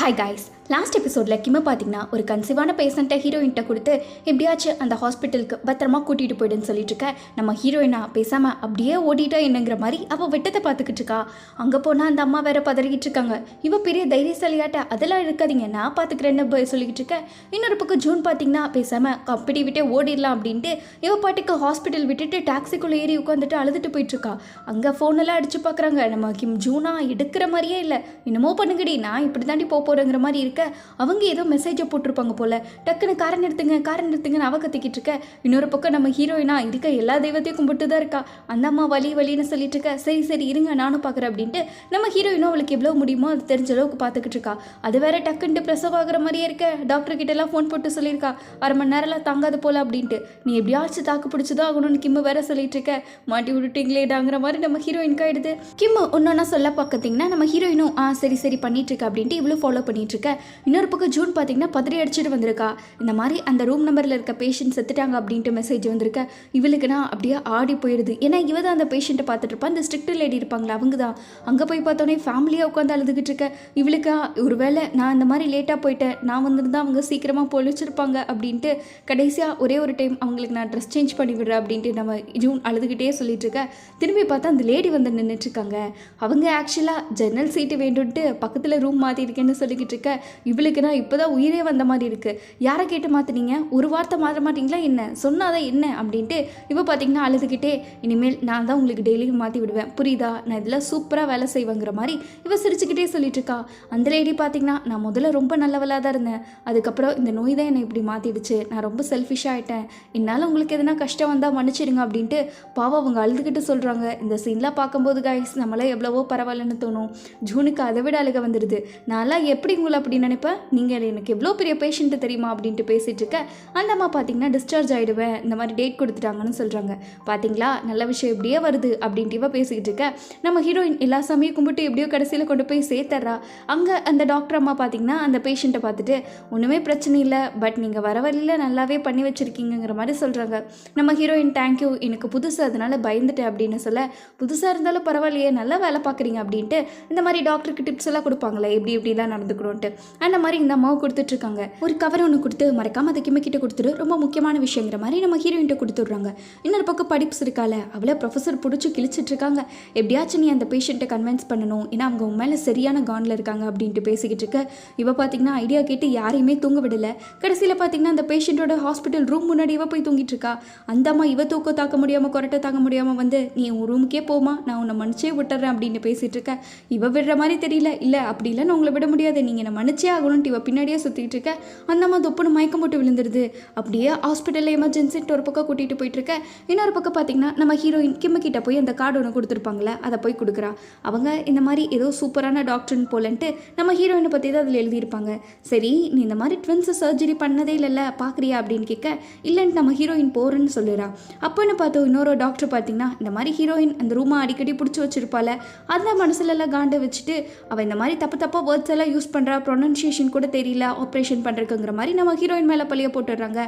Hi guys last எபிசோடில் கிம பார்த்தீங்கன்னா ஒரு கன்சீவான பேஷண்ட்டை ஹீரோயின்ட்ட கொடுத்து எப்படியாச்சும் அந்த ஹாஸ்பிட்டலுக்கு பத்திரமா கூட்டிகிட்டு போயிடுன்னு சொல்லிட்டு இருக்க. நம்ம ஹீரோயினா பேசாமல் அப்படியே ஓடிட்டா என்னங்கிற மாதிரி அவள் வெட்டத்தை பார்த்துக்கிட்டு இருக்கா. அங்கே போனால் அந்த அம்மா வேற பதறிக்கிட்டு இருக்காங்க. இவ பெரிய தைரியசாலியாட்ட அதெல்லாம் இருக்காதீங்க. நான் பார்த்துக்கிறேன்னு சொல்லிக்கிட்டு இருக்க. இன்னொரு பக்கம் ஜூன் பார்த்தீங்கன்னா பேசாமல் கம்பெனி விட்டே ஓடிடலாம் அப்படின்ட்டு இவ பாட்டுக்கு ஹாஸ்பிட்டல் விட்டுட்டு டாக்ஸிக்குள்ளே ஏறி உட்காந்துட்டு அழுதுட்டு போயிட்டு இருக்கா. அங்கே ஃபோனெல்லாம் அடிச்சு பார்க்குறாங்க நம்ம கிம் ஜூனா எடுக்கிற மாதிரியே இல்லை. என்னமோ பண்ணுங்கடி. நான் இப்படி தாண்டி போக போகிறேங்கிற மாதிரி இருக்க அவங்க ஏதோ மெசேஜை போட்டிருப்பாங்க போல. டக்குன்னு காரை நிறுத்துங்க காரை நிறுத்துங்கன்னு அவ கத்திக்கிட்டு இருக்க. இன்னொரு பக்கம் நம்ம ஹீரோயினா இருக்க எல்லா தெய்வத்தையும் கும்பிட்டு தான் இருக்கா. அந்த அம்மா வலி வலின்னு சொல்லிட்டு இருக்க. சரி சரி இருங்க நானும் பார்க்குறேன் அப்படின்ட்டு நம்ம ஹீரோயினும் அவளுக்கு எவ்வளோ முடியுமோ அது தெரிஞ்ச அளவுக்கு பார்த்துக்கிட்டு இருக்கா. அது வேற டக்குன்ட்டு பிரசவ ஆகிற மாதிரியே இருக்க. டாக்டர் கிட்டலாம் எல்லாம் ஃபோன் போட்டு சொல்லியிருக்கா. அரை மணி நேரம்லாம் தாங்காது போல அப்படின்ட்டு. நீ எப்படியாச்சும் தாக்கு பிடிச்சதோ ஆகணும்னு கிம்மு வேற சொல்லிட்டு இருக்க. மாட்டி விட்டுட்டீங்களேடாங்கிற மாதிரி நம்ம ஹீரோயினுக்கு ஆயிடுது. கிம்மு ஒன்னொன்னா சொல்ல பார்க்கத்தீங்கன்னா நம்ம ஹீரோயினும் ஆ சரி சரி பண்ணிட்டு இருக்கா அப்படின்ட்டு இவ்வளோ ஃபாலோ பண்ணிட்டு இருக்கேன் இன்னொரு பக்கம் ஜூன் பார்த்தீங்கன்னா பதறி அடிச்சுட்டு வந்திருக்கா. இந்த மாதிரி அந்த ரூம் நம்பரில் இருக்க பேஷண்ட் செத்துட்டாங்க அப்படின்ட்டு மெசேஜ் வந்திருக்க. இவளுக்குனா அப்படியே ஆடி போயிடுது. ஏன்னா இவ தான் அந்த பேஷண்ட்டை பார்த்துட்டு இருப்பா. அந்த ஸ்ட்ரிக்ட் லேடி இருப்பாங்களா? அவங்க தான் அங்கே போய் பார்த்தோன்னே ஃபேமிலியாக உட்காந்து அழுதுகிட்டு இருக்க. இவளுக்கா ஒருவேளை நான் இந்த மாதிரி லேட்டாக போயிட்டேன். நான் வந்திருந்தால் அவங்க சீக்கிரமாக பொழிச்சிருப்பாங்க அப்படின்ட்டு கடைசியாக ஒரே ஒரு டைம் அவங்களுக்கு நான் ட்ரெஸ் சேஞ்ச் பண்ணி விடுறேன் அப்படின்ட்டு நம்ம ஜூன் அழுதுகிட்டே சொல்லிட்டு இருக்க. திரும்பி பார்த்தா அந்த லேடி வந்து நின்றுட்டு இருக்காங்க. அவங்க ஆக்சுவலாக ஜன்னல் சீட்டு வேண்டுன்ட்டு பக்கத்தில் ரூம் மாற்றிருக்கேன்னு சொல்லிக்கிட்டு இருக்க இவளுக்கு நான் இப்போ தான் உயிரே வந்த மாதிரி இருக்குது யாரை கேட்டு மாற்றினீங்க ஒரு வார்த்தை மாற்ற மாட்டீங்களா என்ன? சொன்னாதான் என்ன? அப்படின்ட்டு இப்போ பார்த்தீங்கன்னா அழுதுகிட்டே இனிமேல் நான் தான் உங்களுக்கு டெய்லியும் மாற்றி விடுவேன். புரியுதா? நான் இதெல்லாம் சூப்பராக வேலை செய்வேங்கிற மாதிரி இவ சிரிச்சுக்கிட்டே சொல்லிட்டு இருக்கா. அந்த லேடி பார்த்தீங்கன்னா நான் முதல்ல ரொம்ப நல்லவளாக தான் இருந்தேன். அதுக்கப்புறம் இந்த நோய் தான் என்னை இப்படி மாற்றிடுச்சு நான் ரொம்ப செல்ஃபிஷாக ஆகிட்டேன் என்னால் உங்களுக்கு எதனா கஷ்டம் வந்தால் மன்னிச்சிடுங்க அப்படின்ட்டு பாவம் அவங்க அழுதுகிட்டு சொல்கிறாங்க இந்த சீன்லாம் பார்க்கும்போது கைஸ் நம்மளாம் எவ்வளவோ பரவாயில்லன்னு தோணும். ஜூனுக்கு அதை விட அழுக வந்துடுது நான்லாம் எப்படி உங்களை அப்படி நினைப்பேன் நீங்கள் எனக்கு எவ்வளோ பெரிய பேஷண்ட்டு தெரியுமா? அப்படின்ட்டு பேசிகிட்டு இருக்க அந்த அம்மா பார்த்தீங்கன்னா டிஸ்சார்ஜ் ஆகிடுவேன் இந்த மாதிரி டேட் கொடுத்துட்டாங்கன்னு சொல்கிறாங்க பார்த்தீங்களா நல்ல விஷயம் எப்படியே வருது அப்படின்ட்டு இவ பேசிக்கிட்டு இருக்க நம்ம ஹீரோயின் எல்லா சமயம் கும்பிட்டு எப்படியோ கடைசியில் கொண்டு போய் சேர்த்துறா அங்கே அந்த டாக்டர் அம்மா பார்த்தீங்கன்னா அந்த பேஷண்ட்டை பார்த்துட்டு ஒன்றுமே பிரச்சனை இல்லை. பட் நீங்கள் வர வழியில் நல்லாவே பண்ணி வச்சுருக்கீங்கிற மாதிரி சொல்கிறாங்க நம்ம ஹீரோயின் தேங்க்யூ எனக்கு புதுசு அதனால் பயந்துட்டேன் அப்படின்னு சொல்ல புதுசாக இருந்தாலும் பரவாயில்லையே. நல்லா வேலை பார்க்குறீங்க அப்படின்ட்டு இந்த மாதிரி டாக்டருக்கு டிப்ஸ் எல்லாம் கொடுப்பாங்களே. எப்படி எப்படிலாம் நடந்துக்கணும்ட்டு அந்த மாதிரி இந்த அம்மாவை கொடுத்துட்ருக்காங்க. ஒரு கவர் ஒன்று கொடுத்து மறக்காம அதை கிம்ம கிட்ட கொடுத்துட்டு ரொம்ப முக்கியமான விஷயங்கிற மாதிரி நம்ம ஹீரோயின்ட்ட கொடுத்துட்றாங்க. இன்னொரு பக்கம் படிப்ஸ் இருக்கால. அவளை ப்ரொஃபஸர் பிடிச்சி கிழிச்சிட்டு இருக்காங்க எப்படியாச்சும் நீ அந்த பேஷண்ட்டை கன்வின்ஸ் பண்ணணும். ஏன்னா அவங்க உன் மேலே சரியான கானில் இருக்காங்க அப்படின்ட்டு பேசிக்கிட்டு இருக்க. இவ பார்த்தீங்கன்னா ஐடியா கேட்டு யாரையுமே தூங்க விடல. கடைசியில் பார்த்தீங்கன்னா அந்த பேஷண்ட்டோட ஹாஸ்பிட்டல் ரூம் முன்னாடி இவ போய் தூங்கிட்டு இருக்கா அந்த அம்மா இவ தூக்கம் தாக்க முடியாமல் கொரட்டை தாங்க முடியாமல் வந்து நீ உன் ரூமுக்கே போமா நான் உன்னை மனுச்சே விட்டுறேன் அப்படின்னு பேசிட்டு இருக்க. இவ விடுற மாதிரி தெரியல. இல்லை அப்படி இல்லை. நான் உங்களை விட முடியாது. நீங்கள் என்னை மன்னிச்சே ஆகணும்ட்டு இவ பின்னாடியே சுற்றிட்டு இருக்க அந்த அம்மா தொப்புன்னு மயக்கம் போட்டு விழுந்துருது. அப்படியே ஹாஸ்பிட்டலில் எமர்ஜென்சின்ட்டு ஒரு பக்கம் கூட்டிகிட்டு போயிட்டு இருக்க இன்னொரு பக்கம் பார்த்தீங்கன்னா நம்ம ஹீரோயின் கிம்ம கிட்ட போய் அந்த கார்டு ஒன்று கொடுத்துருப்பாங்களே அதை போய் கொடுக்குறா. அவங்க இந்த மாதிரி ஏதோ சூப்பரான டாக்டர்னு போலன்ட்டு நம்ம ஹீரோயினை பற்றி தான் அதில் எழுதியிருப்பாங்க. சரி நீ இந்த மாதிரி ட்வின்ஸு சர்ஜரி பண்ணதே இல்லைல்ல பார்க்குறியா அப்படின்னு கேட்க இல்லைன்னு நம்ம ஹீரோயின் போகிறேன்னு சொல்லுறா. அப்போன்னு பார்த்தோம் இன்னொரு டாக்டர் பார்த்தீங்கன்னா இந்த மாதிரி ஹீரோயின் அந்த ரூமை அடிக்கடி பிடிச்சி வச்சிருப்பாள் அந்த மனசுலலாம் காண்டை வச்சுட்டு அவள் இந்த மாதிரி தப்பு தப்பாக வேர்ட்ஸ் எல்லாம் யூஸ் பண்ணுறா ப்ரொனன்சியேஷன் கூட தெரியல ஆப்ரேஷன் பண்ணுறக்குங்கிற மாதிரி நம்ம ஹீரோயின் மேலே பழிய போட்டுடுறாங்க.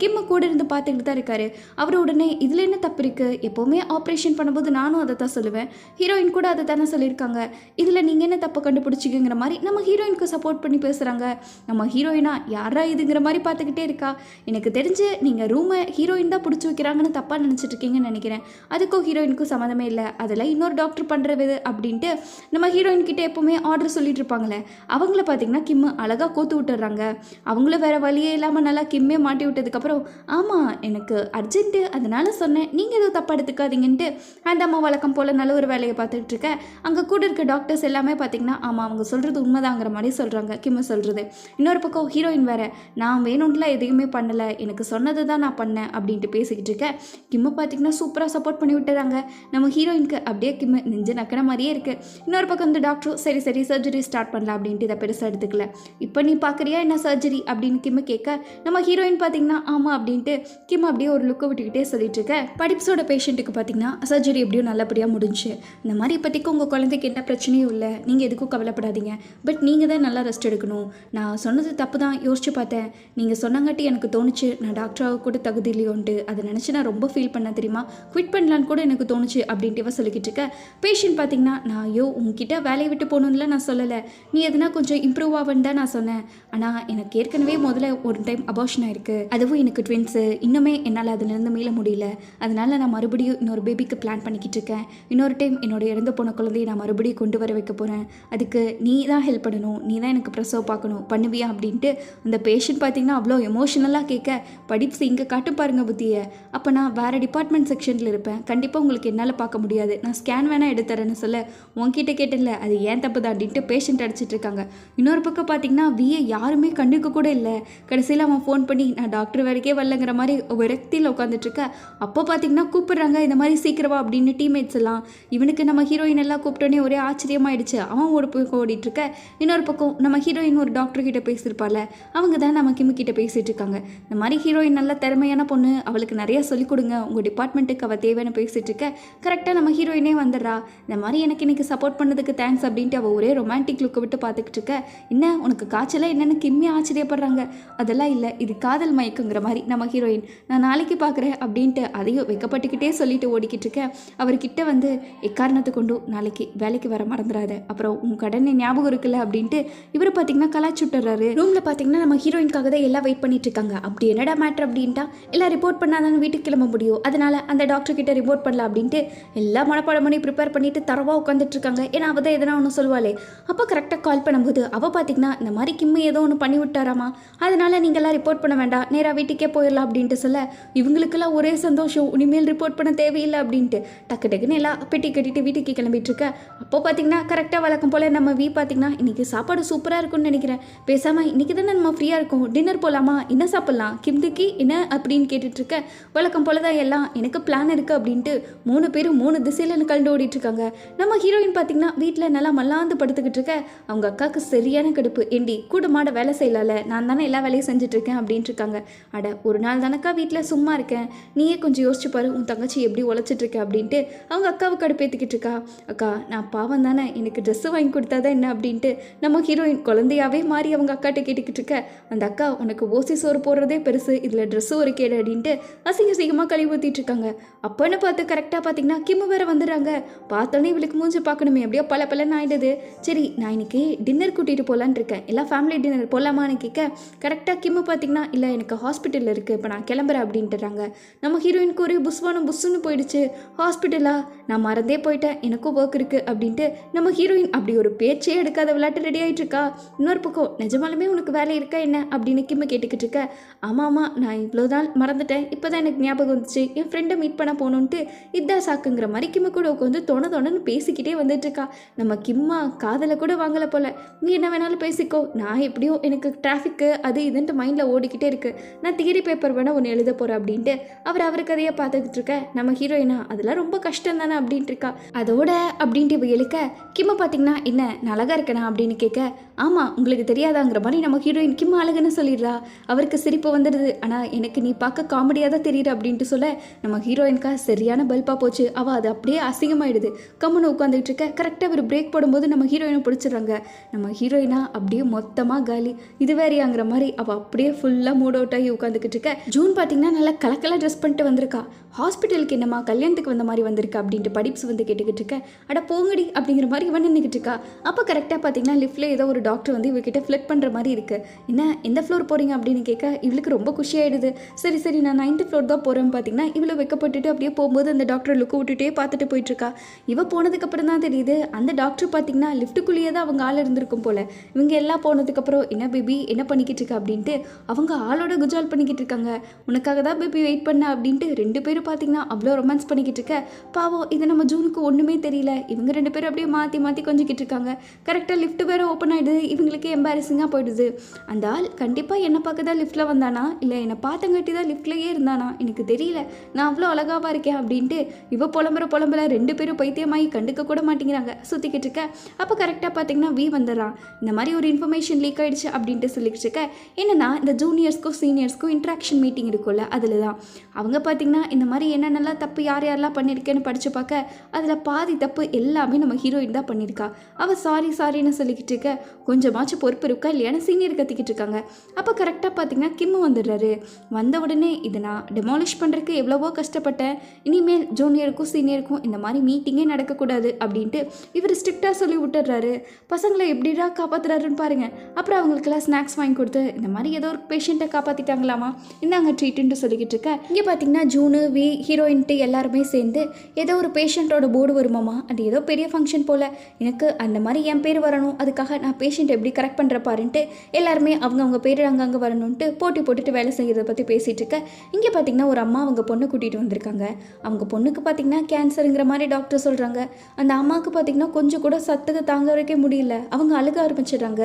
கிம்மு கூட இருந்து பார்த்துக்கிட்டு தான் இருக்காரு. அவர் உடனே இதில் என்ன தப்பு இருக்குது எப்போவுமே ஆப்ரேஷன் பண்ணும்போது நானும் அதை தான் சொல்லுவேன். ஹீரோயின் கூட அதை தானே சொல்லியிருக்காங்க. இதில் நீங்கள் என்ன தப்பை கண்டுபிடிச்சிக்கிங்கிற மாதிரி நம்ம ஹீரோயினுக்கு சப்போர்ட் பண்ணி பேசுகிறாங்க நம்ம ஹீரோயினா யாரா இதுங்கிற மாதிரி பார்த்துக்கிட்டே இருக்கா. எனக்கு தெரிஞ்சு நீங்கள் ரூமை ஹீரோயின் தான் பிடிச்சி வைக்கிறாங்கன்னு தப்பாக நினச்சிட்டு இருக்கீங்கன்னு நினைக்கிறேன். அதுக்கும் ஹீரோயினுக்கும் சம்மந்தமே இல்லை. அதில் இன்னொரு டாக்டர் பண்ணுறது அப்படின்ட்டு நம்ம ஹீரோயின் கிட்டே எப்போவுமே ஆர்டர் சொல்லிட்டு இருப்பாங்களே அவங்கள பார்த்தீங்கன்னா கிம்மு அழகாக கோத்து விட்டுறாங்க. அவங்களும் வேறு வழியே இல்லாமல் நல்லா கிம்மே மாட்டி விட்டதுக்கப்புறம் ஆமாம் எனக்கு அர்ஜென்ட்டு அதனால சொன்னேன். நீங்கள் எதுவும் தப்பாக எடுத்துக்காதீங்கன்ட்டு அந்த அம்மா வழக்கம் போல் நல்ல ஒரு வேலையை பார்த்துட்டு இருக்க அங்கே கூட இருக்க டாக்டர்ஸ் எல்லாமே பார்த்தீங்கன்னா ஆமாம் அவங்க சொல்கிறது உண்மைதாங்கிற மாதிரி சொல்கிறாங்க கிம்மு சொல்கிறது இன்னொரு பக்கம் ஹீரோயின் வேற நான் வேணும்லாம் எதையுமே பண்ணலை. எனக்கு சொன்னது தான் நான் பண்ணேன் அப்படின்ட்டு பேசிக்கிட்டு இருக்கேன். கிம்மு பார்த்தீங்கன்னா சூப்பராக சப்போர்ட் பண்ணி விட்டுறாங்க. நம்ம ஹீரோயினுக்கு அப்படியே கிம்மு நெஞ்சு நக்கிற மாதிரியே இருக்குது இன்னொரு பக்கம் வந்து டாக்டரும் சரி சரி சர்ஜரி ஸ்டார்ட் பண்ணலாம் அப்படின்ட்டு இதை பெருசாக எடுத்துக்கல. இப்போ நீ பார்க்குறியா என்ன சர்ஜரி அப்படின்னு கிம்மு கேட்க நம்ம ஹீரோயின் பார்த்தீங்கன்னா ஆமாம் அப்படின்ட்டு கிம் அப்படியே ஒரு லுக்கை விட்டுக்கிட்டே சொல்லிட்டு இருக்க. படிப்ஸோட பேஷண்ட்டுக்கு பார்த்தீங்கன்னா சர்ஜரி எப்படியும் நல்லபடியாக முடிஞ்சு. இந்த மாதிரி இப்போதைக்கு உங்கள் குழந்தைக்கு என்ன பிரச்சனையும் இல்லை நீங்கள் எதுக்கும் கவலைப்படாதீங்க. பட் நீங்கள் தான் நல்லா ரெஸ்ட் எடுக்கணும். நான் சொன்னது தப்பு தான் யோசிச்சு பார்த்தேன். நீங்கள் சொன்னங்காட்டி எனக்கு தோணுச்சு நான் டாக்டராக கூட தகுதி இல்லையோன்ட்டு. அதை நினச்சி நான் ரொம்ப ஃபீல் பண்ண தெரியுமா? குவிட் பண்ணலான்னு கூட எனக்கு தோணுச்சு அப்படின்ட்டு இவ சொல்லிக்கிட்டு இருக்க. பேஷண்ட் பார்த்தீங்கன்னா நான் ஐயோ உங்ககிட்ட வேலையை விட்டு போகணும்ல நான் சொல்லலை. நீ எதுனா கொஞ்சம் இம்ப்ரூவ் ஆகுன்னு தான் நான் சொன்னேன். ஆனால் எனக்கு ஏற்கனவே முதல்ல ஒரு டைம் அபார்ஷன் ஆயிருக்கு. அதுவும் எனக்கு ட்வின்ஸு இன்னுமே என்னால் அதுலேருந்து மீள முடியல. அதனால நான் மறுபடியும் இன்னொரு பேபிக்கு பிளான் பண்ணிக்கிட்டு இருக்கேன். இன்னொரு டைம் என்னோட இறந்து போன குழந்தையை நான் மறுபடியும் கொண்டு வர வைக்க போகிறேன் அதுக்கு நீ தான் ஹெல்ப் பண்ணணும். நீ தான் எனக்கு ப்ரெசவ் பார்க்கணும். பண்ணுவியா அப்படின்ட்டு அந்த பேஷண்ட் பார்த்தீங்கன்னா அவ்வளோ எமோஷனலாக கேட்க படிப்ஸ் இங்கே காட்டு பாருங்க புத்தியை. அப்போ நான் வேறு டிபார்ட்மெண்ட் செக்ஷனில் இருப்பேன். கண்டிப்பாக உங்களுக்கு என்னால் பார்க்க முடியாது. நான் ஸ்கேன் வேணால் எடுத்துறேன்னு சொல்ல உன்கிட்ட கேட்டேன்ல அது ஏன் தப்பு தான் அப்படின்ட்டு பேஷண்ட் அடிச்சிட்டு இருக்காங்க. இன்னொரு பக்கம் பார்த்தீங்கன்னா விஏ யாருமே கண்டுக்க கூட இல்லை. கடைசியில் அவன் ஃபோன் பண்ணி நான் டாக்டர் வரைக்கே வரலங்கிற மாதிரி விரக்தியில் உட்காந்துட்டுருக்க அப்போ பார்த்தீங்கன்னா கூப்பிடுறாங்க இந்த மாதிரி சீக்கிரமா அப்படின்னு டீம்மேட்ஸ் எல்லாம். இவனுக்கு நம்ம ஹீரோயின் எல்லாம் கூப்பிட்டோன்னே ஒரே ஆச்சரியமாயிடுச்சு. அவன் ஒரு பக்கம் ஓடிட்டு இருக்க இன்னொரு பக்கம் நம்ம ஹீரோயின் ஒரு டாக்டர் கிட்ட பேசியிருப்பாள் அவங்க தான் நம்ம கிம்மு கிட்ட பேசிட்டு இருக்காங்க இந்த மாதிரி ஹீரோயின் நல்ல திறமையான பொண்ணு. அவளுக்கு நிறைய சொல்லிக் கொடுங்க. உங்கள் டிபார்ட்மெண்ட்டுக்கு அவள் தேவைன்னு பேசிட்டு இருக்க கரெக்டாக நம்ம ஹீரோயினே வந்துடுறா. இந்த மாதிரி எனக்கு இன்னைக்கு சப்போர்ட் பண்ணதுக்கு தேங்க்ஸ் அப்படின்ட்டு அவள் ஒரே ரொமான்டிக் லுக்கை விட்டு பார்த்துக்கிட்டு இருக்க என்ன உனக்கு காய்ச்சலாக என்னென்னு கிம்மி ஆச்சரியப்படுறாங்க. அதெல்லாம் இல்லை இது காதல் மயக்கங்கிற மாதிரி. நம்ம ஹீரோயின் நான் நாளைக்கு பார்க்குறேன் அப்படின்ட்டு அதையும் வைக்கப்பட்டுக்கிட்டே சொல்லிட்டு ஓடிக்கிட்டு இருக்கேன் அவர்கிட்ட வந்து எக்காரணத்தை கொண்டு நாளைக்கு வேலைக்கு வர மறந்துடாத அப்புறம் உன் கடனை ஞாபகம் இருக்குல்ல அப்படின்ட்டு இவர் பார்த்தீங்கன்னா கலாச்சுட்டுறாரு ரூமில் பார்த்தீங்கன்னா நம்ம ஹீரோயின்காக தான் எல்லாம் வெயிட் பண்ணிட்டு இருக்காங்க அப்படி என்னடா மேட்ரு அப்படின்ட்டா? எல்லாம் ரிப்போர்ட் பண்ணாதாங்க வீட்டுக்கு கிளம்ப முடியும். அதனால அந்த டாக்டர் கிட்ட ரிப்போர்ட் பண்ணலாம் அப்படின்ட்டு எல்லா மனப்பாடம் பண்ணி ப்ரிப்பேர் பண்ணிட்டு தரவா உட்காந்துட்டு இருக்காங்க ஏன்னா அவள் தான் எதனா ஒன்று சொல்லுவாளே. அப்போ கரெக்டாக கால் பண்ணும்போது அவள் பார்த்தீங்கன்னா இந்த மாதிரி கிம்மு ஏதோ ஒன்று பண்ணி விட்டாராமா? அதனால் நீங்கள்லாம் ரிப்போர்ட் பண்ண வேண்டாம். நேராக வீட்டுக்கே போயிடலாம் அப்படின்ட்டு சொல்ல இவங்களுக்கெல்லாம் ஒரே சந்தோஷம். இனிமேல் ரிப்போர்ட் பண்ண தேவையில்லை அப்படின்ட்டு. டக்கு டக்குன்னு எல்லாம் பெட்டி கட்டிட்டு வீட்டுக்கு கிளம்பிட்டு இருக்க. அப்போ பார்த்தீங்கன்னா கரெக்டாக வழக்கம் போல் நம்ம வீ பார்த்தீங்கன்னா இன்றைக்கி சாப்பாடு சூப்பராக இருக்கும்னு நினைக்கிறேன். பேசாமல் இன்றைக்கி தானே நம்ம ஃப்ரீயாக இருக்கோம். டின்னர் போகலாமா என்ன சாப்பிட்லாம்? கிம்துக்கு என்ன அப்படின்னு கேட்டுட்ருக்க வழக்கம் போல தான் எல்லாம் எனக்கு பிளான் இருக்குது அப்படின்ட்டு மூணு பேரும் மூணு திசையில் கலந்து ஓடிட்டுருக்காங்க நம்ம ஹீரோயின் பார்த்தீங்கன்னா வீட்டில் நல்லா மல்லாந்து படுத்துக்கிட்டு இருக்க. அவங்க அக்காவுக்கு சரியான கடுப்பு. ஏண்டி கூட மாட வேலை செய்யலால? நான் தானே எல்லா வேலையும் செஞ்சுட்டு இருக்கேன் அப்படின்ட்டு இருக்காங்க அட ஒரு நாள் தானக்கா வீட்டில் சும்மா இருக்கேன். நீயே கொஞ்சம் யோசிச்சு பாரு உன் தங்கச்சி எப்படி உழைச்சிட்டு இருக்க அப்படின்ட்டு அவங்க அக்காவை கடுப்பேற்றிக்கிட்டு இருக்கா அக்கா நான் பாவம் தானே எனக்கு ட்ரெஸ்ஸு வாங்கி கொடுத்தாதான் என்ன? அப்படின்ட்டு நம்ம ஹீரோயின் குழந்தையாவே மாறி அவங்க அக்காட்ட கேட்டுக்கிட்டு இருக்க அந்த அக்கா உனக்கு ஓசி சோறு போடுறதே பெருசு இதில் ட்ரெஸ்ஸு ஒரு கேடு அப்படின்ட்டு அசிங்க அசிங்கமாக கழுவி ஊற்றிட்டு இருக்காங்க அப்போன்னு பார்த்து கரெக்டாக பார்த்தீங்கன்னா கிம்மு வேற வந்துடுறாங்க. பார்த்தோன்னே இவளுக்கு மூஞ்சி பார்க்கணுமே அப்படியே பல பலன்னு ஆயிடுது. சரி நான் இன்னைக்கு டின்னர் கூட்டிகிட்டு போகலான்னு இருக்கேன். எல்லாம் ஃபேமிலி டின்னர் போகலாமான்னு கேட்க கரெக்டாக கிம்மு பார்த்தீங்கன்னா இல்லை எனக்கு ஹாஸ்பிட்டலில் இருக்குது இப்போ நான் கிளம்புறேன் அப்படின்ட்டுறாங்க. நம்ம ஹீரோயினுக்கு ஒரு புஸ்வானம் புஸ்ஸுன்னு போயிடுச்சு. ஹாஸ்பிட்டலா நான் மறந்தே போயிட்டேன். எனக்கும் ஒர்க் இருக்குது அப்படின்ட்டு நம்ம ஹீரோயின் அப்படி ஒரு பேச்சே எடுக்காத விளையாட்டு ரெடி ஆகிட்டு இருக்கா? இன்னொரு பக்கம் நிஜமாலுமே உனக்கு வேலை இருக்கா என்ன? அப்படின்னு கிம்மு கேட்டுக்கிட்டு இருக்க ஆமாம் ஆமாம் நான் இவ்வளோ நாள் மறந்துட்டேன். இப்போ தான் எனக்கு ஞாபகம் வந்துச்சு. என் ஃப்ரெண்டை மீட் பண்ண போகணுன்ட்டு இதா சாக்குங்கிற மாதிரி கிம்மு கூட உட்காந்து தொண தொணன்னு பேசிக்கிட்டே வந்துட்டு இருக்கா. நம்ம கிம்மா காதலை கூட வாங்கலை போல. நீ என்ன வேணாலும் பேசிக்கோ. நான் எப்படியோ எனக்கு டிராஃபிக்கு அது இதுன்ட்டு மைண்டில் ஓடிக்கிட்டே இருக்குது நான் தியரி பேப்பர் வேணால் ஒன்று எழுத போகிறேன் அப்படின்ட்டு. அவர் அவர் கதையை பார்த்துக்கிட்டு இருக்க. நம்ம ஹீரோயினா அதெல்லாம் ரொம்ப கஷ்டம் தானே அப்படின்ட்டு இருக்கா. அதோட அப்படின்ட்டு இவ எழுக்க கிம்ம பார்த்தீங்கன்னா என்ன நான் அழகாக இருக்கேனா? அப்படின்னு கேட்க ஆமாம் உங்களுக்கு தெரியாதாங்கிற மாதிரி நம்ம ஹீரோயின் கிம் அழகுன்னு சொல்லிடுறா. அவருக்கு சிரிப்பு வந்துடுது. ஆனால் எனக்கு நீ பார்க்க காமெடியாக தான் தெரியுற அப்படின்ட்டு சொல்ல நம்ம ஹீரோயின்கா சரியான பல்பாக போச்சு. அவள் அது அப்படியே அசிங்கமாயிடுது. கம்முன்னு உட்காந்துட்டு இருக்க. கரெக்டாக ஒரு பிரேக் போடும்போது நம்ம ஹீரோயினை பிடிச்சிடுறாங்க. நம்ம ஹீரோயினா அப்படியே மொத்தமாக காலி. இது வேறையாங்கிற மாதிரி அவள் அப்படியே ஃபுல்லாக மூட் அவுட் ஆகி உட்காந்துக்கிட்டு இருக்க. ஜூன் பார்த்தீங்கன்னா நல்லா கலக்கலாக ட்ரெஸ் பண்ணிட்டு வந்திருக்கா. ஹாஸ்பிட்டலுக்கு என்னம்மா கல்யாணத்துக்கு வந்த மாதிரி வந்திருக்கா அப்படின்ட்டு படிப்ஸ் வந்து கேட்டுக்கிட்டு இருக்க. அட போங்கடி அப்படிங்கிற மாதிரி இவன் நின்றுக்கிட்டு இருக்கா. அப்போ கரெக்டாக பார்த்தீங்கன்னா லிஃப்ட்டில் ஏதோ ஒரு டாக்டர் வந்து இவகிட்ட ஃப்ளட் பண்ணுற மாதிரி இருக்குது என்ன எந்த ஃப்ளோர் போகிறீங்க அப்படின்னு கேட்க இவளுக்கு ரொம்ப குஷியாயிடுது சரி சரி நான் நைன்த்து ஃப்ளோர் தான் போகிறேன்னு பார்த்தீங்கன்னா இவ்வளோ வைக்கப்பட்டுட்டு அப்படியே போகும்போது அந்த டாக்டர் லுக்கு விட்டுட்டே பார்த்துட்டு போயிட்டு இருக்கா. இவ போனதுக்கப்புறம் தான் தெரியுது அந்த டாக்டர் பார்த்தீங்கன்னா லிஃப்ட்டுக்குள்ளேயே தான் அவங்க ஆள் இருந்திருக்கும் போல. இவங்க எல்லாம் போனதுக்கப்புறம் என்ன பேபி என்ன பண்ணிக்கிட்டு இருக்க அப்படின்ட்டு அவங்க ஆளோட குஜால் பண்ணிக்கிட்டு இருக்காங்க. உனக்காக தான் பேபி வெயிட் பண்ண அப்படின்ட்டு ரெண்டு பேரும் பார்த்தீங்கன்னா அவ்வளோ ரொமான்ஸ் பண்ணிக்கிட்டு இருக்க. பாவம் இது நம்ம ஜூனுக்கு ஒன்றுமே தெரியல. இவங்க ரெண்டு பேரும் அப்படியே மாற்றி மாற்றி கொஞ்சிக்கிட்டு இருக்காங்க. கரெக்டாக லிஃப்ட் வேறு ஓப்பன் ஆகிடுது இவங்களுக்கு எம்பாரசிங்காக போயிடுது. அந்த ஆள் கண்டிப்பாக என்னை பார்க்க தான் லிஃப்ட்டில் வந்தானா? இல்லை என்னை பார்த்தங்காட்டி தான் லிஃப்ட்லேயே இருந்தானா? எனக்கு தெரியல. நான் அவ்வளோ அழகாவாக இருக்கேன் அப்படின்ட்டு இவ புலம்புற புலம்புல ரெண்டு பேரும் பைத்தியமாகி கண்டுக்க கூட மாட்டேங்கிறாங்க. சுற்றிக்கிட்டு இருக்க. அப்போ கரெக்டாக பார்த்தீங்கன்னா வி வந்துடுறான் இந்த மாதிரி ஒரு இன்ஃபர்மேஷன் லீக் ஆகிடுச்சு அப்படின்ட்டு சொல்லிக்கிட்டு இருக்க. என்னென்னா இந்த ஜூனியர்ஸ்க்கும் சீனியர்ஸ்க்கும் இன்ட்ராக்ஷன் மீட்டிங் இருக்கும்ல அதில் தான் அவங்க பார்த்தீங்கன்னா இந்த மாதிரி என்னென்னலாம் தப்பு யார் யாரெல்லாம் பண்ணியிருக்கேன்னு படித்து பார்க்க அதில் பாதி தப்பு எல்லாமே நம்ம ஹீரோயின் தான் பண்ணியிருக்கா அவள் சாரி சாரின்னு சொல்லிக்கிட்டு இருக்க. கொஞ்சமாச்சும் பொறுப்பு இருக்கா இல்லையான்னு சீனியர் கத்திக்கிட்டு இருக்காங்க. அப்போ கரெக்டாக பார்த்தீங்கன்னா கிம்மு வந்துடுறாரு. வந்த உடனே இதை நான் டெமாலிஷ் பண்ணுறதுக்கு எவ்வளவோ கஷ்டப்பட்டேன். இனிமேல் ஜூனியருக்கும் சீனியருக்கும் இந்த மாதிரி மீட்டிங்கே நடக்கக்கூடாது அப்படின்ட்டு இவர் ஸ்ட்ரிக்டாக சொல்லி விட்டுறாரு பசங்களை எப்படி எப்படிடா உயிராக காப்பாற்றுறாருன்னு பாருங்கள் அப்புறம் அவங்களுக்கெல்லாம் ஸ்நாக்ஸ் வாங்கி கொடுத்து இந்த மாதிரி ஏதோ ஒரு பேஷண்ட்டை காப்பாற்றிட்டாங்களாமா இந்தாங்க ட்ரீட்டுன்ட்டு சொல்லிக்கிட்டு இருக்கேன் இங்கே பார்த்தீங்கன்னா ஜூனு வி ஹீரோயின்ட்டு எல்லாருமே சேர்ந்து ஏதோ ஒரு பேஷண்ட்டோட போர்டு வருமாமா? அது ஏதோ பெரிய ஃபங்க்ஷன் போல். எனக்கு அந்த மாதிரி என் பேர் வரணும். அதுக்காக நான் பேஷண்ட் எப்படி கரெக்ட் பண்ணுற பாருன்ட்டு எல்லாருமே அவங்கவுங்க பேர் அங்கங்கே வரணுன்ட்டு போட்டி போட்டுட்டு வேலை செய்கிறத பற்றி பேசிகிட்டு இருக்க. இங்கே பார்த்தீங்கன்னா ஒரு அம்மா அவங்க பொண்ணை கூட்டிகிட்டு வந்திருக்காங்க. அவங்க பொண்ணுக்கு பார்த்தீங்கன்னா கேன்சருங்கிற மாதிரி டாக்டர் சொல்கிறாங்க அந்த அம்மாவுக்கு பார்த்தீங்கன்னா கொஞ்சம் கூட சத்துக்கு தாங்க வரைக்கே முடியல. அவங்க அழுக ஆரம்பிச்சிடுறாங்க.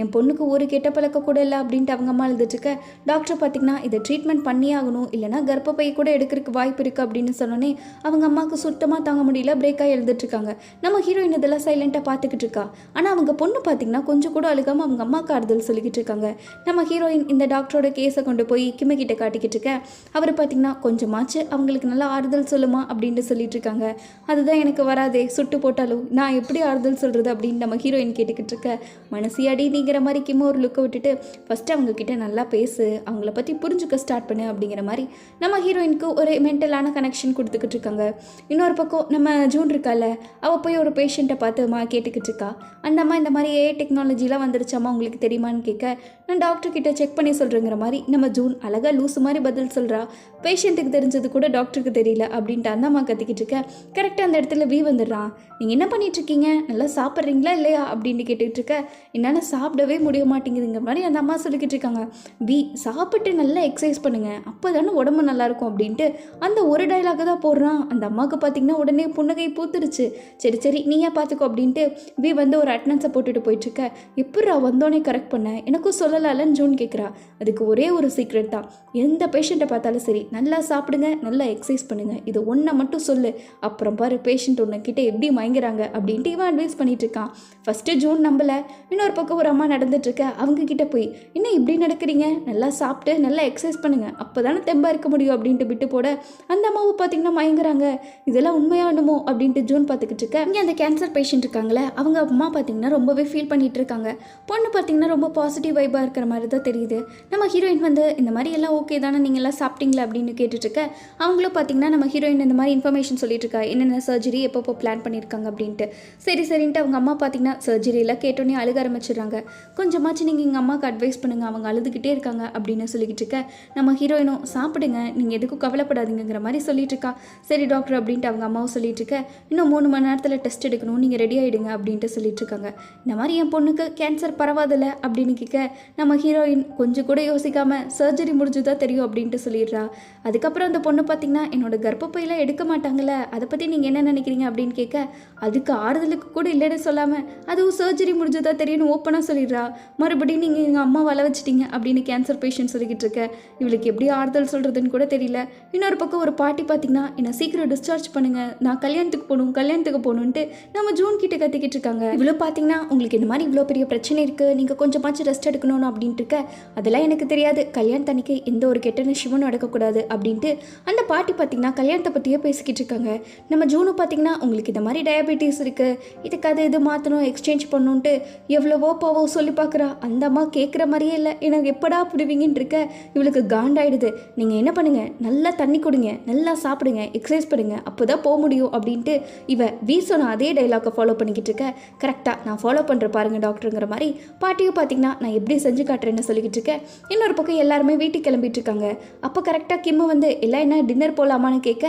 என் பொண்ணுக்கு ஒரு கெட்ட பழக்கம் கூட இல்லை அப்படின்ட்டு அவங்க அம்மா எழுதிட்டுருக்க டாக்டர் பார்த்தீங்கன்னா இதை ட்ரீட்மெண்ட் பண்ணி ஆகணும். இல்லைனா கர்ப்பப்பை கூட எடுக்கிறதுக்கு வாய்ப்பு இருக்குது அப்படின்னு சொன்னோன்னே அவங்க அம்மாவுக்கு சுத்தமாக தாங்க முடியல பிரேக்காக எழுதிட்டுருக்காங்க நம்ம ஹீரோயின் இதெல்லாம் சைலண்ட்டாக பார்த்துக்கிட்டு இருக்கா? ஆனால் அவங்க பொண்ணு பார்த்தீங்கன்னா கொஞ்சம் கூட அழுகாமல் அவங்க அம்மாவுக்கு ஆறுதல் சொல்லிக்கிட்டு இருக்காங்க. நம்ம ஹீரோயின் இந்த டாக்டரோட கேஸை கொண்டு போய் கிம்ம கிட்ட காட்டிக்கிட்டு இருக்க. அவர் பார்த்தீங்கன்னா கொஞ்சமாச்சு அவங்களுக்கு நல்லா ஆறுதல் சொல்லுமா? அப்படின்ட்டு சொல்லிட்டு இருக்காங்க. அதுதான் எனக்கு வராதே சுட்டு போட்டாலும். நான் எப்படி ஆறுதல் சொல்கிறது அப்படின்னு நம்ம ஹீரோயின் கேட்டுக்கிட்டு இருக்க மனசியாடி நீங்கிற மாதிரி கிமோ ஒரு லுக்கை விட்டுட்டு ஃபஸ்ட்டு அவங்கக்கிட்ட நல்லா பேசு அவங்கள பற்றி புரிஞ்சுக்க ஸ்டார்ட் பண்ணு அப்படிங்கிற மாதிரி நம்ம ஹீரோயினுக்கு ஒரு மென்டலான கனெக்ஷன் கொடுத்துக்கிட்டு இருக்காங்க. இன்னொரு பக்கம் நம்ம ஜூன் இருக்கால அவள் போய் ஒரு பேஷண்ட்டை பார்த்துமா கேட்டுக்கிட்டு இருக்கா? அந்த அம்மா இந்த மாதிரி ஏ டெக்னாலஜிலாம் வந்துருச்சாமா உங்களுக்கு தெரியுமான்னு கேட்க நான் டாக்டர் கிட்ட செக் பண்ணி சொல்கிறேங்கிற மாதிரி நம்ம ஜூன் அழகாக லூசு மாதிரி பதில் சொல்கிறா பேஷண்ட்டுக்கு தெரிஞ்சது கூட டாக்டருக்கு தெரியல அப்படின்ட்டு அந்த அம்மா கத்திக்கிட்டு இருக்க கரெக்டாக அந்த இடத்துல வி வந்துடுறான். நீங்கள் என்ன பண்ணிட்டு இருக்கீங்க? நல்லா சாப்பிட்றீங்களா இல்லையா? அப்படின்னு கேட்டு இருக்க என்னால் சாப்பிடவே முடிய மாட்டேங்குதுங்கிற மாதிரி அந்த அம்மா சொல்லிக்கிட்டு இருக்காங்க வி சாப்பிட்டு நல்லா எக்ஸசைஸ் பண்ணுங்க. அப்போ தானே உடம்பு நல்லாயிருக்கும் அப்படின்ட்டு அந்த ஒரு டைலாக தான் போடுறான். அந்த அம்மாவுக்கு பார்த்தீங்கன்னா உடனே புன்னகை பூத்துருச்சு. சரி சரி நீயே பார்த்துக்கோ அப்படின்ட்டு வி வந்து ஒரு அட்டனன்ஸை போட்டுட்டு போயிட்டுருக்க. எப்படா வந்தோடனே கரெக்ட் பண்ண? எனக்கும் சொல்லலாம்லன்னு ஜூன் கேட்குறா அதுக்கு ஒரே ஒரு சீக்ரெட் தான். எந்த பேஷண்ட்டை பார்த்தாலும் சரி நல்லா சாப்பிடுங்க நல்லா எக்ஸசைஸ் பண்ணுங்கள் இது ஒன்றை மட்டும் சொல்லு. அப்புறம் பாரு பேஷண்ட் உன்னை கிட்டே எப்படி மயங்குறாங்க அப்படின்ட்டு இவன் அட்வைஸ் பண்ணிட்டு இருக்கான் ஃபஸ்ட்டு ஜூன் நம்பலை. இன்னொரு பக்கம் ஒரு அம்மா நடந்துட்டுருக்க அவங்க கிட்ட போய் என்ன இப்படி நடக்கிறீங்க? நல்லா சாப்பிட்டு நல்லா எக்ஸசைஸ் பண்ணுங்க. அப்போ தானே தெம்பாக இருக்க முடியும் அப்படின்ட்டு விட்டு போட அந்த அம்மாவை பார்த்தீங்கன்னா மயங்குறாங்க. இதெல்லாம் உண்மையானுமோ அப்படின்ட்டு ஜூன் பார்த்துக்கிட்டு இருக்க. இங்கே அந்த கேன்சர் பேஷண்ட் இருக்காங்களே அவங்க அம்மா பார்த்தீங்கன்னா ரொம்பவே ஃபீல் பண்ணிட்டு இருக்காங்க பொண்ணு பார்த்தீங்கன்னா ரொம்ப பாசிட்டிவ் வைப்பாக இருக்கிற மாதிரி தான் தெரியுது. நம்ம ஹீரோயின் வந்து இந்த மாதிரி எல்லாம் ஓகே தானே நீங்கள் எல்லாம் சாப்பிட்டீங்களா? அப்படின்னு கேட்டுட்டு இருக்க அவங்களும் பார்த்தீங்கன்னா நம்ம ஹீரோயின் இந்த மாதிரி இன்ஃபர்மேஷன் சொல்லிட்டு இருக்கா என்னென்ன சர்ஜரி எப்பப்போ பிளான் பண்ணியிருக்காங்க? அப்படின்ட்டு. சரி சரின்ட்டு அவங்க அம்மா பார்த்தீங்கன்னா சர்ஜரியெல்லாம் கேட்டோன்னே அழுக ஆரம்பிச்சிடுறாங்க. கொஞ்சமாச்சும் நீங்கள் எங்கள் அம்மாவுக்கு அட்வைஸ் பண்ணுங்கள் அவங்க அழுதுகிட்டே இருக்காங்க. அப்படின்னு சொல்லிக்கிட்டு இருக்க. நம்ம ஹீரோயினும் சாப்பிடுங்க. நீங்கள் எதுக்கும் கவலைப்படாதீங்கிற மாதிரி சொல்லிட்டு இருக்கா. சரி டாக்டர் அப்படின்ட்டு அவங்க அம்மாவும் சொல்லிட்டு இருக்க. இன்னும் மூணு மணி நேரத்தில் டெஸ்ட் எடுக்கணும். நீங்கள் ரெடி ஆகிடுங்க அப்படின்ட்டு சொல்லிட்டு இருக்காங்க. இந்த மாதிரி என் பொண்ணுக்கு கேன்சர் பரவாதில்ல? அப்படின்னு கேட்க நம்ம ஹீரோயின் கொஞ்சம் கூட யோசிக்காமல் சர்ஜரி முடிஞ்சுதா தெரியும். அப்படின்ட்டு சொல்லிடுறா. அதுக்கப்புறம் அந்த பொண்ணு பார்த்தீங்கன்னா என்னோட கர்ப்பப்பையெல்லாம் எடுக்க மாட்டாங்கல்ல. அதை பற்றி நீங்கள் என்ன நினைக்கிறீங்க? அப்படின்னு கேட்க அதுக்கு ஆறுதலுக்கு கூட இல்லைன்னு சொல்லாமல் அதுவும் சர்ஜரி முடிஞ்சதா தெரியும்னு ஓப்பனாக சொல்லிடுறா. மறுபடியும் நீங்கள் எங்கள் அம்மா வள வச்சிட்டீங்க அப்படின்னு கேன்சர் பேஷண்ட் சொல்லிக்கிட்டு இருக்க. இவளுக்கு எப்படி ஆறுதல் சொல்கிறதுன்னு கூட தெரியல. இன்னொரு பக்கம் ஒரு பாட்டி பார்த்தீங்கன்னா என்னை சீக்கிரம் டிஸ்சார்ஜ் பண்ணுங்கள் நான் கல்யாணத்துக்கு போகணும் கல்யாணத்துக்கு போகணுன்ட்டு நம்ம ஜூன் கிட்ட கத்திக்கிட்டு இருக்காங்க. இவ்வளோ பார்த்தீங்கன்னா உங்களுக்கு இந்த மாதிரி இவ்வளோ பெரிய பிரச்சனை இருக்குது நீங்கள் கொஞ்சமாச்சும் ரெஸ்ட் எடுக்கணும்னு அப்படின்ட்டு இருக்க. அதெல்லாம் எனக்கு தெரியாது. கல்யாணத்தன்னைக்கு எந்த ஒரு கெட்ட நிஷமும் நடக்கக்கூடாது அப்படின்ட்டு அந்த பாட்டி பார்த்தீங்கன்னா கல்யாணத்தை பற்றியே பேசிக்கிட்டு இருக்காங்க. நம்ம ஜூனு பார்த்தீங்கன்னா உங்களுக்கு இந்த மாதிரி டயபெட்டிஸ் இருக்குது இதுக்கு அது இது மாற்றணும் எக்ஸ்சேஞ்ச் பண்ணணுன்ட்டு எவ்வளவோ பாவோ சொல்லி பார்க்குறா. அந்த அம்மா கேட்குற மாதிரியே இல்லை. எனக்கு எப்படா புரிவீங்கன்னு இருக்க. இவளுக்கு காண்டாயிடுது. நீங்கள் என்ன பண்ணுங்கள் நல்லா தண்ணி கொடுங்க. நல்லா சாப்பிடுங்க. எக்ஸசைஸ் பண்ணுங்க. அப்போ தான் போக முடியும் அப்படின்ட்டு இவ வீர் சொன்ன அதே டைலாக்கை ஃபாலோ பண்ணிக்கிட்டு இருக்க. கரெக்டாக நான் ஃபாலோ பண்ணுற பாருங்க டாக்டருங்கிற மாதிரி. பாட்டியும் பார்த்தீங்கன்னா நான் எப்படி செஞ்சு காட்டுறேன்னு சொல்லிக்கிட்டு இருக்கேன் இன்னொரு பக்கம் எல்லாருமே வீட்டுக்கு கிளம்பிட்டு இருக்காங்க. அப்போ கரெக்டாக கிம்மு வந்து எல்லாம் என்ன டின்னர் போகலாமான்னு கேட்க?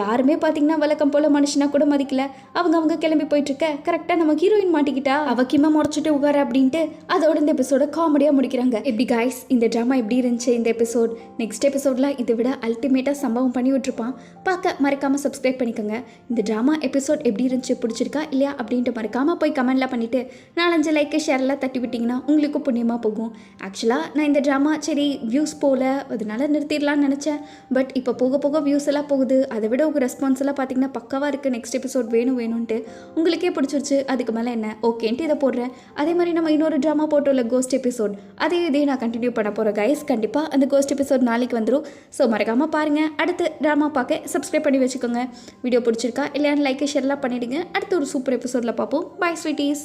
யாருமே பார்த்தீங்கன்னா வழக்கம் போல் மனுஷனா கூட மதிக்கல. அவங்க அவங்க கிளம்பி போயிட்டு இருக்க. கரெக்டாக நம்ம ஹீரோயின் மாட்டிக்கிட்டா? அவ கிம்மா முடச்சிட்டு உகார அப்படின்ட்டு அதோட இந்த எபிசோட காமெடியாக முடிக்கிறாங்க. எப்படி காய்ஸ் இந்த ட்ராமா எப்படி இருந்துச்சு இந்த எபிசோட் நெக்ஸ்ட் எபிசோடில் இதை விட அல்டிமேட்டாக சம்பவம் பண்ணி விட்டுருப்பான். பார்க்க மறக்காமல் சப்ஸ்கிரைப் பண்ணிக்கோங்க. இந்த ட்ராமா எபிசோட் எப்படி இருந்துச்சு பிடிச்சிருக்கா இல்லையா அப்படின்ட்டு மறக்காமல் போய் கமெண்ட்லாம் பண்ணிவிட்டு நாலஞ்சு லைக்கு ஷேர்லாம் தட்டி விட்டிங்கன்னா உங்களுக்கும் புண்ணியமாக போகும். ஆக்சுவலாக நான் இந்த ட்ராமா சரி வியூஸ் போகல அதனால நிறுத்திடலாம்னு நினச்சேன். பட் இப்போ போக போக வியூஸ் எல்லாம் போகுது. அதை விட உங்கள் ரெஸ்பான்ஸ் எல்லாம் பார்த்தீங்கன்னா பக்காவாக இருக்குது நெக்ஸ்ட் எபிசோட் வேணும் வேணும்ன்ட்டு. உங்களுக்கே பிடிச்சிருச்சு. அதுக்கு மேலே என்ன? ஓகேன்ட்டு இதை போடுறேன். அதே மாதிரி நம்ம இன்னொரு ட்ராமா போட்டோம்ல கோஸ்ட் எபிசோட் அதே இதே நான் கண்டினியூ பண்ண போகிறேன் கைஸ் கண்டிப்பாக அந்த கோஸ்ட் எபிசோட் நாளைக்கு வந்துடும் ஸோ மறக்காமல் பாருங்கள் அடுத்து ட்ராமா பார்க்க சப்ஸ்கிரைப் பண்ணி வச்சுக்கோங்க. வீடியோ பிடிச்சிருக்கா இல்லையான்னு லைக் ஷேர்லாம் பண்ணிவிடுங்க அடுத்து ஒரு சூப்பர் எபிசோடில் பார்ப்போம். பாய் ஸ்வீட்டீஸ்